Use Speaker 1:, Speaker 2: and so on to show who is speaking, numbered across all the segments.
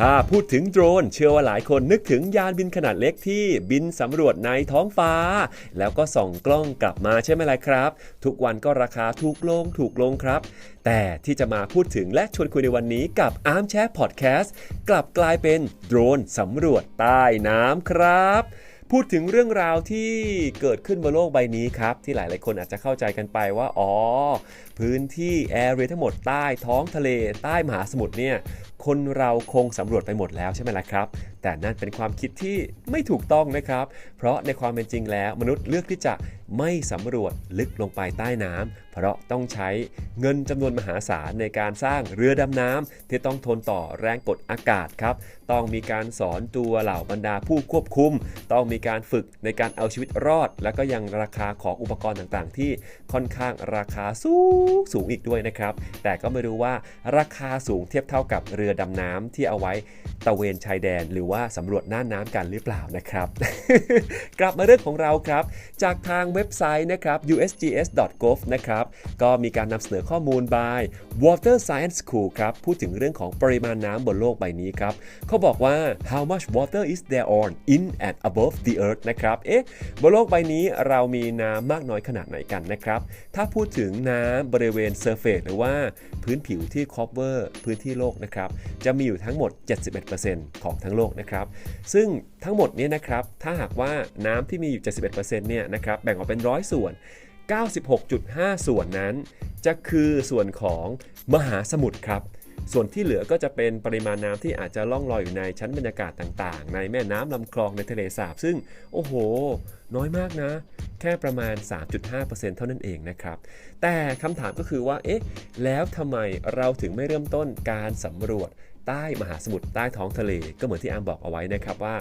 Speaker 1: ถ้าพูดถึงโดรน เชื่อว่าหลายคนนึกถึงยานบินขนาดเล็กที่บินสำรวจในท้องฟ้า แล้วก็ส่องกล้องกลับมาใช่ไหมล่ะครับ ทุกวันก็ราคาถูกลงถูกลงครับ แต่ที่จะมาพูดถึงและชวนคุยในวันนี้กับ Arm c h a i r Podcast กลับกลายเป็นโดรนสำรวจใต้น้ำครับ พูดถึงเรื่องราวที่เกิดขึ้นบนโลกใบนี้ครับ ที่หลายๆคนอาจจะเข้าใจกันไปว่า อ๋อ พื้นที่แอเรียทั้งหมดใต้ท้องทะเลใต้มหาสมุทรเนี่ยคนเราคงสำรวจไปหมดแล้วใช่ไหมล่ะครับ แต่นั่นเป็นความคิดที่ไม่ถูกต้องนะครับ เพราะในความเป็นจริงแล้ว มนุษย์เลือกที่จะไม่สำรวจลึกลงไปใต้น้ำ เพราะต้องใช้เงินจำนวนมหาศาลในการสร้างเรือดำน้ำที่ต้องทนต่อแรงกดอากาศครับ ต้องมีการสอนตัวเหล่าบรรดาผู้ควบคุม ต้องมีการฝึกในการเอาชีวิตรอด แล้วก็ยังราคาของอุปกรณ์ต่างๆ ที่ค่อนข้างราคาสูงสูงอีกด้วยนะครับ แต่ก็ไม่รู้ว่าราคาสูงเทียบเท่ากับเรือดำน้ำที่เอาไว้ตะเวนชายแดน หรือว่าสำรวจน่านน้ำกันหรือเปล่านะครับ กลับมาเรื่องของเราครับ จากทางเว็บไซต์นะครับ usgs.gov นะครับก็มีการนำเสนอข้อมูล by Water Science School ครับ พูดถึงเรื่องของปริมาณน้ำบนโลกใบนี้ครับ เขาบอกว่า how much water is there on in and above the earth นะครับ เอ๊ะ บนโลกใบนี้เรามีน้ำมากน้อยขนาดไหนกันนะครับ ถ้าพูดถึงน้ำบริเวณ surface หรือว่าพื้นผิวที่ cover พื้นที่โลกนะครับ จะมีอยู่ทั้งหมด 71%ของทั้งโลกนะครับ ซึ่งทั้งหมดนี้นะครับ ถ้าหากว่าน้ำที่มีอยู่ 71%เนี่ยนะครับ แบ่งออกเป็นร้อยส่วน 96.5 ส่วนนั้น จะคือส่วนของมหาสมุทรครับ ส่วนที่เหลือก็จะเป็นปริมาณน้ำที่อาจจะล่องลอยอยู่ในชั้นบรรยากาศต่างๆ ในแม่น้ำลำคลองในทะเลสาบ ซึ่งโอ้โห น้อยมากนะ แค่ประมาณ 3.5%เท่านั้นเองนะครับ แต่คำถามก็คือว่า เอ๊ะ แล้วทำไมเราถึงไม่เริ่มต้นการสำรวจ ใต้มหาสมุทรใต้ท้องทะเล ก็เหมือนที่อามบอกเอาไว้นะครับว่า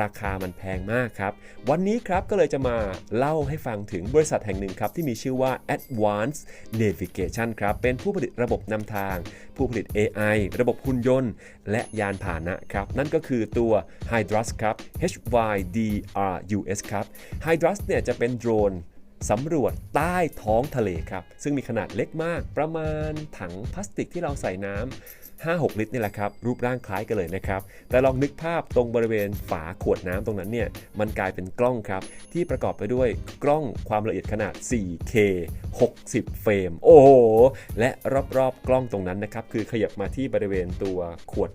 Speaker 1: ราคามันแพงมากครับ วันนี้ครับก็เลยจะมาเล่าให้ฟังถึงบริษัทแห่งหนึ่งครับ ที่มีชื่อว่า Advanced Navigation ครับ เป็นผู้ผลิตระบบนำทาง ผู้ผลิต AI ระบบหุ่นยนต์ และยานพาหนะครับ นั่นก็คือตัว Hydrus ครับ HYDRUS ครับ Hydrus เนี่ยจะเป็นโดรน สำรวจใต้ท้องทะเลครับ ซึ่งมีขนาดเล็กมากประมาณถังพลาสติกที่เราใส่น้ำ5-6 ลิตรนี่แหละครับ รูปร่างคล้ายกันเลยนะครับ แต่ลองนึกภาพตรงบริเวณฝาขวดน้ำตรงนั้นเนี่ย มันกลายเป็นกล้องครับ ที่ประกอบไปด้วยกล้องความละเอียดขนาด 4K 60 เฟรม โอ้โห และรอบๆกล้องตรงนั้นนะครับ คือขยับมาที่บริเวณตัวขวด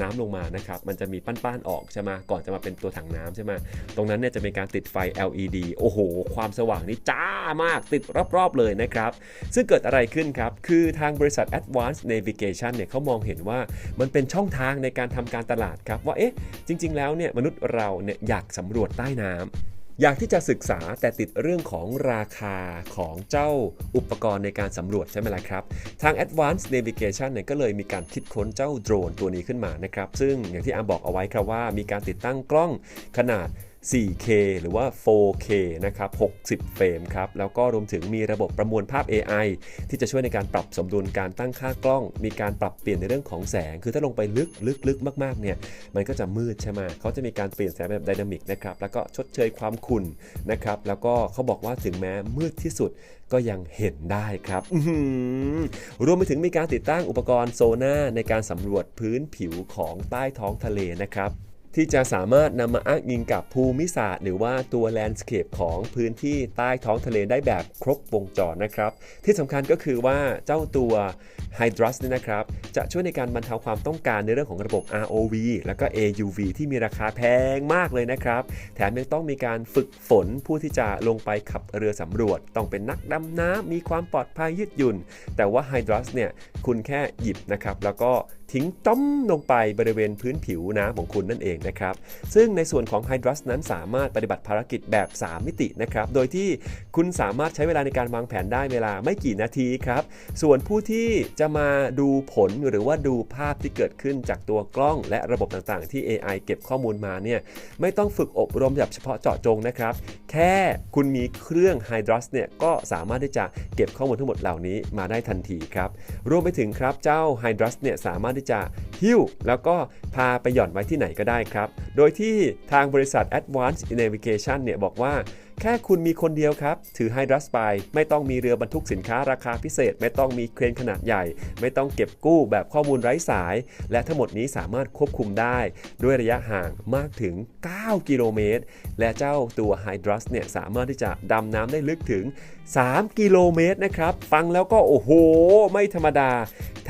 Speaker 1: น้ำลงมานะครับมันจะมีป้านๆออกใช่ไหมก่อนจะมาเป็นตัวถังน้ำใช่ไหมตรงนั้นเนี่ยจะเป็นการติดไฟ LED โอ้โห ความสว่างนี่จ้ามากติดรอบๆเลยนะครับซึ่งเกิดอะไรขึ้นครับคือทางบริษัท Advanced Navigation เนี่ยเขามองเห็นว่ามันเป็นช่องทางในการทำการตลาดครับว่าเอ๊ะจริง ๆ แล้วเนี่ยมนุษย์เราเนี่ยอยากสำรวจใต้น้ำ อยากที่จะศึกษาแต่ติดเรื่องของราคาของเจ้าอุปกรณ์ในการสำรวจใช่ไหมล่ะครับ ทาง Advanced Navigation เนี่ยก็เลยมีการคิดค้นเจ้าโดรนตัวนี้ขึ้นมานะครับ ซึ่งอย่างที่อามบอกเอาไว้ครับว่ามีการติดตั้งกล้องขนาด 4K หรือว่า 4K นะครับ 60 เฟรมครับ แล้วก็รวมถึงมีระบบประมวลภาพ AI ที่จะช่วยในการปรับสมดุลการตั้งค่ากล้อง มีการปรับเปลี่ยนในเรื่องของแสง คือถ้าลงไปลึกลึกลึกมากๆ เนี่ย มันก็จะมืดใช่ไหมเขาจะมีการเปลี่ยนแสงแบบไดนามิกนะครับ แล้วก็ชดเชยความขุ่นนะครับ แล้วก็เขาบอกว่าถึงแม้มืดที่สุดก็ยังเห็นได้ครับรวมไปถึงมีการติดตั้งอุปกรณ์โซน่าในการสำรวจพื้นผิวของใต้ท้องทะเลนะครับ ที่จะสามารถนำมาอ้างอิงกับภูมิศาสตร์ หรือว่าตัวแลนด์สเคปของพื้นที่ใต้ท้องทะเลได้แบบครบวงจรนะครับ ที่สำคัญก็คือว่าเจ้าตัว Hydrus เนี่ยนะครับ จะช่วยในการบรรเทาความต้องการในเรื่องของระบบ ROV แล้วก็ AUV ที่มีราคาแพงมากเลยนะครับ แถมยังต้องมีการฝึกฝนผู้ที่จะลงไปขับเรือสำรวจ ต้องเป็นนักดำน้ำมีความปลอดภัยยืดหยุ่น แต่ว่า Hydrus เนี่ยคุณแค่หยิบนะครับแล้วก็ ทิ้งต้มลงไปบริเวณพื้นผิวน้ำของคุณนั่นเองนะครับ ซึ่งในส่วนของ Hydrus นั้นสามารถปฏิบัติภารกิจแบบ 3 มิตินะครับ โดยที่คุณสามารถใช้เวลาในการวางแผนได้เวลาไม่กี่นาทีครับ ส่วนผู้ที่จะมาดูผลหรือว่าดูภาพที่เกิดขึ้นจากตัวกล้อง และระบบต่างๆ ที่ AI เก็บข้อมูลมาเนี่ยไม่ต้องฝึกอบรมแบบเฉพาะเจาะจงนะครับ แค่คุณมีเครื่อง Hydrus เนี่ยก็สามารถที่จะเก็บข้อมูลทั้งหมดเหล่านี้มาได้ทันทีครับ รวมไปถึงครับเจ้า Hydrus เนี่ยสามารถที่จะหิ้ว แล้วก็พาไปหย่อนไว้ที่ไหนก็ได้ครับ โดยที่ทางบริษัท Advanced Navigation เนี่ยบอกว่าแค่คุณมีคนเดียวครับ ถือไฮดรัสไปไม่ต้องมีเรือบรรทุกสินค้าราคาพิเศษ ไม่ต้องมีเครนขนาดใหญ่ ไม่ต้องเก็บกู้แบบข้อมูลไร้สาย และทั้งหมดนี้สามารถควบคุมได้ ด้วยระยะห่างมากถึง 9 กิโลเมตร และเจ้าตัวไฮดรัสเนี่ยสามารถที่จะดำน้ำได้ลึกถึง 3 กิโลเมตรนะครับ ฟังแล้วก็โอ้โห ไม่ธรรมดา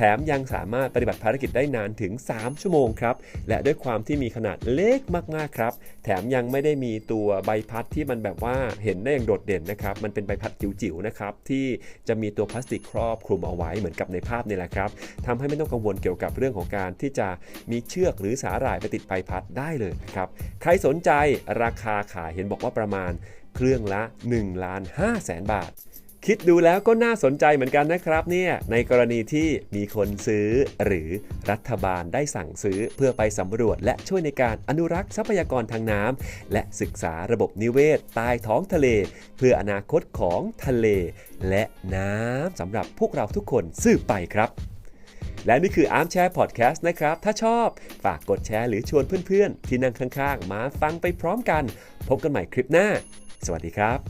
Speaker 1: ถมยังสามารถปฏิบัติภารกิจได้นานถึง 3 ชั่วโมงครับ และด้วยความที่มีขนาดเล็กมากๆครับ แถมยังไม่ได้มีตัวใบพัดที่มันแบบว่าเห็นได้อย่างโดดเด่นนะครับ มันเป็นใบพัดจิ๋วๆนะครับที่จะมีตัวพลาสติกครอบคลุมเอาไว้เหมือนกับในภาพนี่แหละครับทำให้ไม่ต้องกังวลเกี่ยวกับเรื่องของการที่จะมีเชือกหรือสาหร่ายไปติดใบพัดได้เลยนะครับ ใครสนใจราคาขายเห็นบอกว่าประมาณเครื่องละ1ล้าน5แสนบาท คิดดูแล้วก็น่าสนใจเหมือนกันนะครับเนี่ยในกรณีที่มีคนซื้อ หรือรัฐบาลได้สั่งซื้อเพื่อไปสำรวจ และช่วยในการอนุรักษ์ทรัพยากรทางน้ำและศึกษาระบบนิเวศใต้ท้องทะเล เพื่ออนาคตของทะเล และน้ำสำหรับพวกเราทุกคนสืบไปครับและนี่คือ Arm Chair Podcast นะครับ ถ้าชอบ ฝากกดแชร์หรือชวนเพื่อนๆ ที่นั่งข้างๆ มาฟังไปพร้อมกัน พบกันใหม่คลิปหน้า สวัสดีครับ